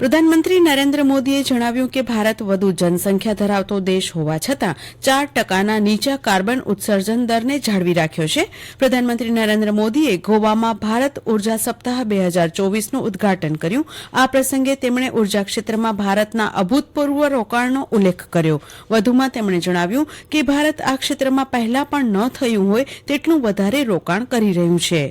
પ્રધાનમંત્રી નરેન્દ્ર મોદીએ જણાવ્યું કે ભારત વધુ જનસંખ્યા ધરાવતો દેશ હોવા છતાં ચાર ટકાના નીચા કાર્બન ઉત્સર્જન દરને જાળવી રાખ્યો છે. પ્રધાનમંત્રી નરેન્દ્ર મોદીએ ગોવામાં ભારત ઊર્જા સપ્તાહ બે હજાર ચોવીસનું ઉદઘાટન કર્યું. આ પ્રસંગે તેમણે ઊર્જા ક્ષેત્રમાં ભારતના અભૂતપૂર્વ રોકાણનો ઉલ્લેખ કર્યો. વધુમાં તેમણે જણાવ્યું કે ભારત આ ક્ષેત્રમાં પહેલા પણ ન થયું હોય તેટલું વધારે રોકાણ કરી રહ્યું છે.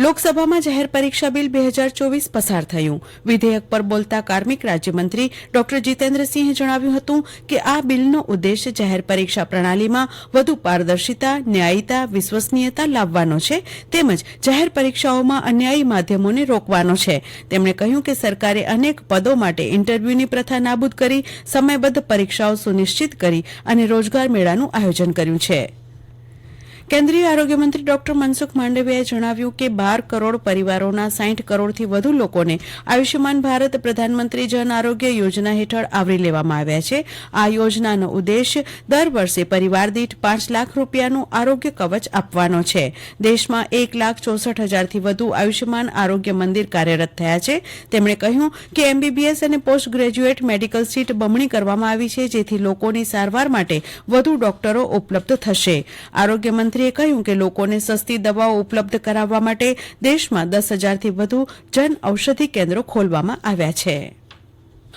લોકસભામાં જાહેર પરીક્ષા બિલ બે હજાર ચોવીસ પસાર થયું. વિધેયક પર બોલતા કાર્મિક રાજ્યમંત્રી ડોક્ટર જીતેન્દ્રસિંહે જણાવ્યું હતું કે આ બિલનો ઉદ્દેશ જાહેર પરીક્ષા પ્રણાલીમાં વધુ પારદર્શિતા, ન્યાયિતા, વિશ્વસનીયતા લાવવાનો છે, તેમજ જાહેર પરીક્ષાઓમાં અન્યાયી માધ્યમોને રોકવાનો છે. તેમણે કહ્યું કે સરકારે અનેક પદો માટે ઇન્ટરવ્યુની પ્રથા નાબૂદ કરી, સમયબદ્ધ પરીક્ષાઓ સુનિશ્ચિત કરી અને રોજગાર મેળાનું આયોજન કર્યું છે. કેન્દ્રીય આરોગ્ય મંત્રી ડોક્ટર મનસુખ માંડવિયાએ જણાવ્યું કે બાર કરોડ પરિવારોના સાઠ કરોડથી વધુ લોકોને આયુષ્યમાન ભારત પ્રધાનમંત્રી જન આરોગ્ય યોજના હેઠળ આવરી લેવામાં આવ્યા છે. આ યોજનાનો ઉદ્દેશ દર વર્ષે પરિવાર દીઠ પાંચ લાખ રૂપિયાનું આરોગ્ય કવચ આપવાનો છે. દેશમાં એક લાખ ચોસઠ હજારથી વધુ આયુષ્યમાન આરોગ્ય મંદિર કાર્યરત થયા છે. તેમણે કહ્યું કે એમબીબીએસ અને પોસ્ટ ગ્રેજ્યુએટ મેડિકલ સીટ બમણી કરવામાં આવી છે, જેથી લોકોની સારવાર માટે વધુ ડોક્ટરો ઉપલબ્ધ થશે. આરોગ્ય મંત્રી મંત્રીએ કહ્યું કે લોકોને સસ્તી દવાઓ ઉપલબ્ધ કરાવવા માટે દેશમાં દસ હજારથી વધુ જન ઔષધિ કેન્દ્રો ખોલવામાં આવ્યા છે.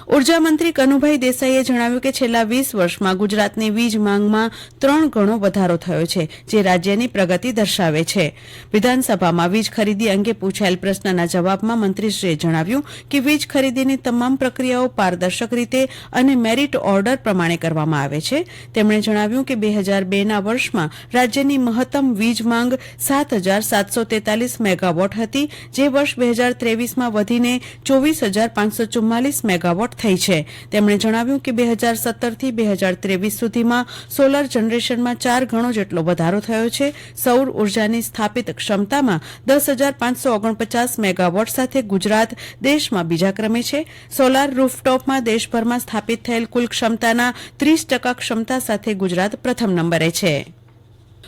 ઊર્જા મંત્રી કનુભાઈ દેસાઈએ જણાવ્યું કે છેલ્લા વીસ વર્ષમાં ગુજરાતની વીજ માંગમાં ત્રણ ગણો વધારો થયો છે, જે રાજ્યની પ્રગતિ દર્શાવે છે. વિધાનસભામાં વીજ ખરીદી અંગે પૂછાયેલ પ્રશ્નના જવાબમાં મંત્રીશ્રીએ જણાવ્યું કે વીજ ખરીદીની તમામ પ્રક્રિયાઓ પારદર્શક રીતે અને મેરિટ ઓર્ડર પ્રમાણે કરવામાં આવે છે. તેમણે જણાવ્યું કે બે હજાર બેના વર્ષમાં રાજ્યની મહત્તમ વીજ માંગ સાત હજાર સાતસો તેતાલીસ મેગાવોટ હતી, જે વર્ષ બે હજાર ત્રેવીસમાં વધીને ચોવીસ હજાર પાંચસો ચુમ્માલીસ મેગાવોટ થઈ છે. તેમણે જણાવ્યું કે બે હજાર સત્તરથી બે હજાર ત્રેવીસ સુધીમાં સોલર જનરેશનમાં ચાર ગણો જેટલો વધારો થયો છે. સૌર ઉર્જાની સ્થાપિત ક્ષમતામાં દસ હજાર પાંચસો ઓગણપચાસ મેગાવોટ સાથે ગુજરાત દેશમાં બીજા ક્રમે છે. સોલાર રૂફટોપમાં દેશભરમાં સ્થાપિત થયેલ કુલ ક્ષમતાના ત્રીસ ટકા ક્ષમતા સાથે ગુજરાત પ્રથમ નંબરે છે.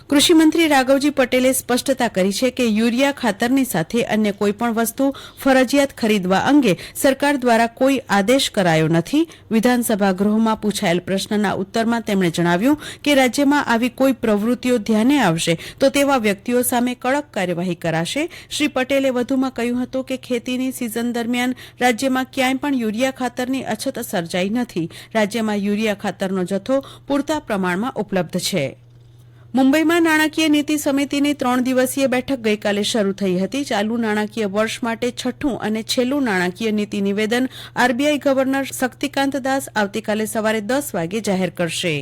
કૃષિમંત્રી રાઘવજી પટેલે સ્પષ્ટતા કરી છે કે યુરિયા ખાતરની સાથે અન્ય કોઈપણ વસ્તુ ફરજિયાત ખરીદવા અંગે સરકાર દ્વારા કોઈ આદેશ કરાયો નથી. વિધાનસભા ગૃહમાં પૂછાયેલ પ્રશ્નના ઉત્તરમાં તેમણે જણાવ્યું કે રાજ્યમાં આવી કોઈ પ્રવૃત્તિઓ ધ્યાને આવશે તો તેવા વ્યક્તિઓ સામે કડક કાર્યવાહી કરાશે. શ્રી પટેલે વધુમાં કહ્યું હતું કે ખેતીની સિઝન દરમિયાન રાજ્યમાં ક્યાંય પણ યુરિયા ખાતરની અછત સર્જાઈ નથી. રાજ્યમાં યુરિયા ખાતરનો જથ્થો પૂરતા પ્રમાણમાં ઉપલબ્ધ છે. મુંબઈમાં નાણાકીય નીતિ સમિતિની ત્રણ દિવસીય બેઠક ગઈકાલે શરૂ થઈ હતી. ચાલુ નાણાકીય વર્ષ માટે છઠ્ઠું અને છેલ્લું નાણાકીય નીતિ નિવેદન આરબીઆઈ ગવર્નર શક્તિકાંત દાસ આવતીકાલે સવારે દસ વાગે જાહેર કરશે.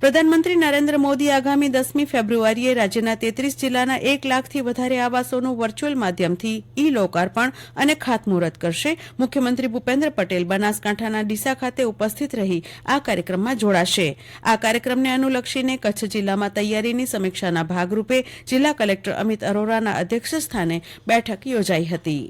પ્રધાનમંત્રી નરેન્દ્ર મોદી આગામી દસમી ફેબ્રુઆરીએ રાજ્યના તેત્રીસ જિલ્લાના એક લાખથી વધારે આવાસોનું વર્ચ્યુઅલ માધ્યમથી ઈ લોકાર્પણ અને ખાતમુહૂર્ત કરશે. મુખ્યમંત્રી ભૂપેન્દ્ર પટેલ બનાસકાંઠાના ડીસા ખાતે ઉપસ્થિત રહી આ કાર્યક્રમમાં જોડાશે. આ કાર્યક્રમને અનુલક્ષીને કચ્છ જિલ્લામાં તૈયારીની સમીક્ષાના ભાગરૂપે જિલ્લા કલેક્ટર અમિત અરોરાના અધ્યક્ષસ્થાને બેઠક યોજાઈ હતી.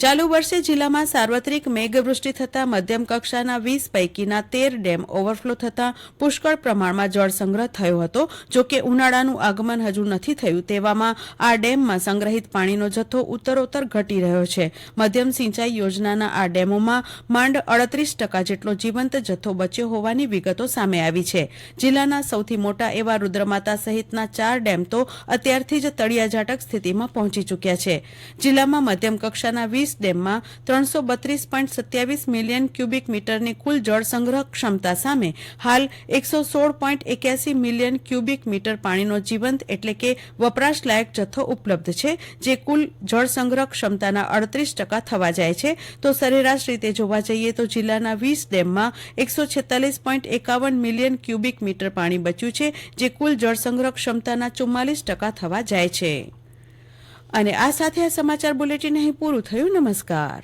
ચાલુ વર્ષે જિલ્લામાં સાર્વત્રિક મેઘવૃષ્ટિ થતાં મધ્યમ કક્ષાના વીસ પૈકીના તેર ડેમ ઓવરફ્લો થતાં પુષ્કળ પ્રમાણમાં જળસંગ્રહ થયો હતો. જો કે ઉનાળાનું આગમન હજુ નથી થયું તેવામાં આ ડેમમાં સંગ્રહિત પાણીનો જથ્થો ઉત્તરોત્તર ઘટી રહ્યો છે. મધ્યમ સિંચાઈ યોજનાના આ ડેમોમાં માંડ અડત્રીસ ટકા જેટલો જીવંત જથ્થો બચ્યો હોવાની વિગતો સામે આવી છે. જિલ્લાના સૌથી મોટા એવા રૂદ્રમાતા સહિતના ચાર ડેમ તો અત્યારથી જ તળિયાઝાટક સ્થિતિમાં પહોંચી ચૂક્યા છે. જિલ્લામાં મધ્યમ કક્ષાના વીસ ડેમમાં ત્રણસો બત્રીસ પોઈન્ટ સત્યાવીસ મિલિયન ક્યુબિક મીટરની કુલ જળ સંગ્રહ ક્ષમતા સામે હાલ એકસો સોળ પોઈન્ટ એક્યાસી મિલિયન ક્યુબિક મીટર પાણીનો જીવંત એટલે કે વપરાશ લાયક જથ્થો ઉપલબ્ધ છે, જે કુલ જળ સંગ્રહ ક્ષમતાના અડત્રીસ ટકા થવા જાય છે. તો સરેરાશ રીતે જોવા જઈએ તો જિલ્લાના વીસ ડેમમાં એકસો છેતાલીસ પોઈન્ટ એકાવન મિલિયન ક્યુબિક મીટર પાણી બચ્યું છે, જે કુલ જળ સંગ્રહ ક્ષમતાના ચુમ્માલીસ ટકા થવા જાય છે. અને આ સાથે આ સમાચાર બુલેટિન અહીં પૂરું થયું. નમસ્કાર.